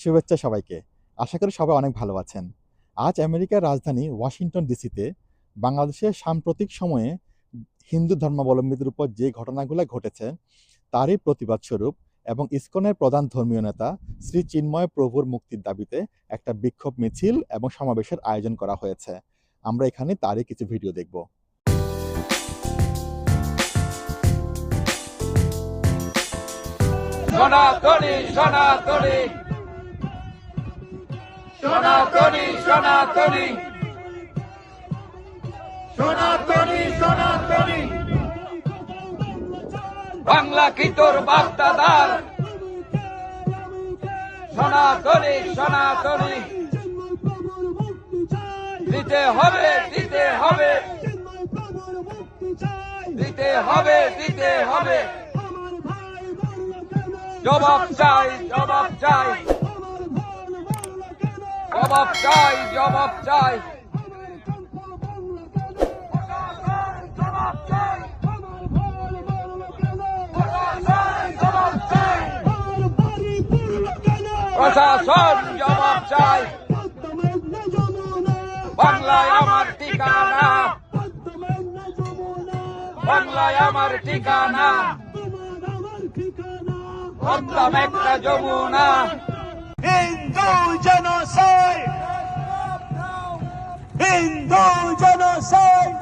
শুভেচ্ছা সবাইকে। আশা করি সবাই অনেক ভালো আছেন। আজ আমেরিকার রাজধানী ওয়াশিংটন ডিসিতে বাংলাদেশের সাম্প্রতিক সময়ে হিন্দু ধর্মাবলম্বীদের উপর যে ঘটনাগুলো ঘটেছে, তারই প্রতিবাদ স্বরূপ এবং ইসকনের প্রধান ধর্মীয় নেতা শ্রী চিন্ময় প্রভুর মুক্তির দাবিতে একটা বিক্ষোভ মিছিল এবং সমাবেশের আয়োজন করা হয়েছে। আমরা এখানে তারই কিছু ভিডিও দেখব। সনাতনী সনাতনী। সনাতনী সনাতনী। সনাতনী সনাতনী। বাংলা কি তোর বাপদাদার সনাতনী সনাতনী। দিতে হবে দিতে হবে। দিতে হবে দিতে হবে। জবাব চাই জবাব চাই। জবাব চাই জবাব চাই। প্রশাসন জবাব চাই। বাংলায় আমার ঠিকানা। বাংলায় আমার ঠিকানা। একটা Jamuna. Hindu Lindo, yo no soy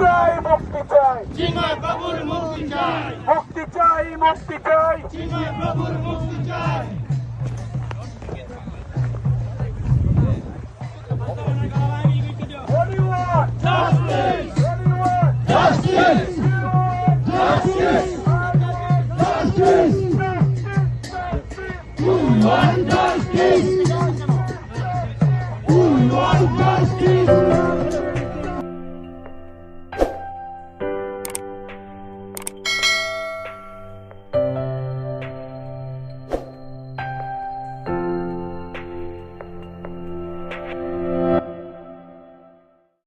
চাই মুক্তি চাই চিন্ময় প্রভুর মুক্তি চাই মুক্তি চাই মুক্তি চাই চিন্ময় প্রভুর মুক্তি চাই Justice! Justice! Justice! Justice! We want justice! We want justice!